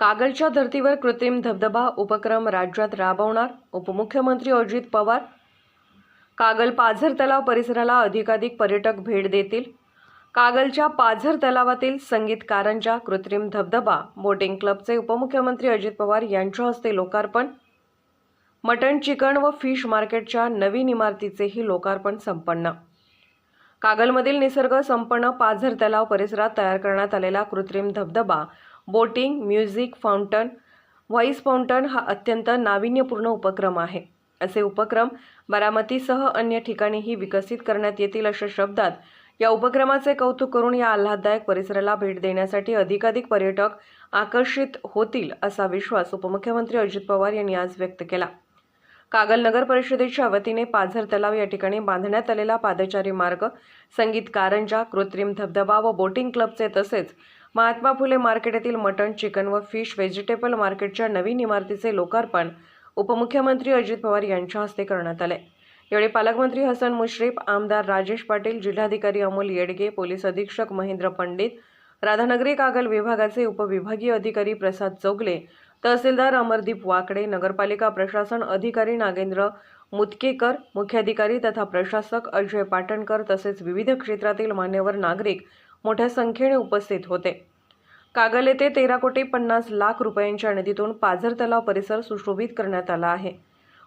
कागलच्या धर्तीवर कृत्रिम धबधबा उपक्रम राज्यात राबवणार उपमुख्यमंत्री अजित पवार? कागल पाझर तलाव परिसराला अधिकाधिक पर्यटक भेट देतील. कागलच्या पाझर तलावातील संगीत कारंजा कृत्रिम धबधबा बोटिंग क्लबचे उपमुख्यमंत्री अजित पवार यांच्या हस्ते लोकार्पण? मटण चिकन व फिश मार्केटच्या नवीन इमारतीचेही लोकार्पण संपन्न. कागलमधील निसर्ग संपन्न पाझर तलाव परिसरात तयार करण्यात आलेला कृत्रिम धबधबा boating music fountain voice fountain हा अत्यंत नाविन्यपूर्ण उपक्रम आहे. असे उपक्रम बारामतीसह अन्य ठिकाणीही विकसित करण्यात येतील अशा शब्दात या उपक्रमाचे कौतुक करून या आल्हाददायक परिसराला भेट देण्यासाठी अधिकाधिक पर्यटक आकर्षित होतील असा विश्वास उपमुख्यमंत्री अजित पवार यांनी आज व्यक्त केला. कागल नगर परिषदेच्या वतीने पाझर तलाव या ठिकाणी बांधण्यात आलेला पादचारी मार्ग संगीत कारंजा कृत्रिम धबधबा व बोटिंग क्लबचे तसेच महात्मा फुले मार्केट येथील मटण चिकन व फिश व्हेजिटेबल मार्केटच्या नवीन इमारतीचे लोकार्पण उपमुख्यमंत्री अजित पवार यांच्या हस्ते करण्यात आले. यावेळी पालकमंत्री हसन मुश्रीफ आमदार राजेश पाटील जिल्हाधिकारी अमोल येडगे पोलीस अधीक्षक महेंद्र पंडित राधानगरी कागल विभागाचे उपविभागीय अधिकारी प्रसाद चौगले तहसीलदार अमरदीप वाकडे नगरपालिका प्रशासन अधिकारी नागेंद्र मुतकेकर मुख्याधिकारी तथा प्रशासक अजय पाटणकर तसेच विविध क्षेत्रातील मान्यवर नागरिक मोठ्या संख्येने उपस्थित होते. कागल येथे तेरा कोटी पन्नास लाख रुपयांच्या निधीतून पाझर तलाव परिसर सुशोभित करण्यात आला आहे.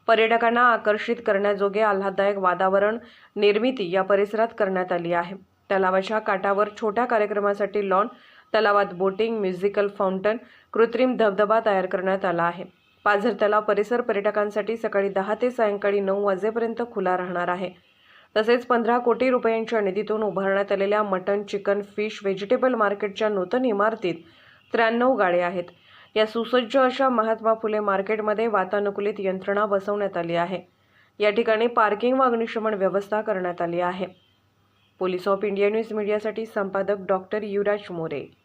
पर्यटकांना आकर्षित करण्याजोगे आल्हाददायक वातावरण निर्मिती या परिसरात करण्यात आली आहे. तलावाच्या काठावर छोट्या कार्यक्रमासाठी लॉन तलावात बोटिंग म्युझिकल फाउंटन कृत्रिम धबधबा तयार करण्यात आला आहे. पाझर तलाव परिसर पर्यटकांसाठी सकाळी दहा ते सायंकाळी नऊ वाजेपर्यंत खुला राहणार आहे. तसेच पंधरा कोटी रुपयांच्या निधीतून उभारण्यात आलेल्या मटन चिकन फिश व्हेजिटेबल मार्केटच्या नूतन इमारतीत त्र्याण्णव गाड्या आहेत. या सुसज्ज अशा महात्मा फुले मार्केटमध्ये वातानुकूलित यंत्रणा बसवण्यात आली आहे. या ठिकाणी पार्किंग व अग्निशमन व्यवस्था करण्यात आली आहे. पोलीस ऑफ इंडिया न्यूज मीडियासाठी संपादक डॉक्टर युवराज मोरे.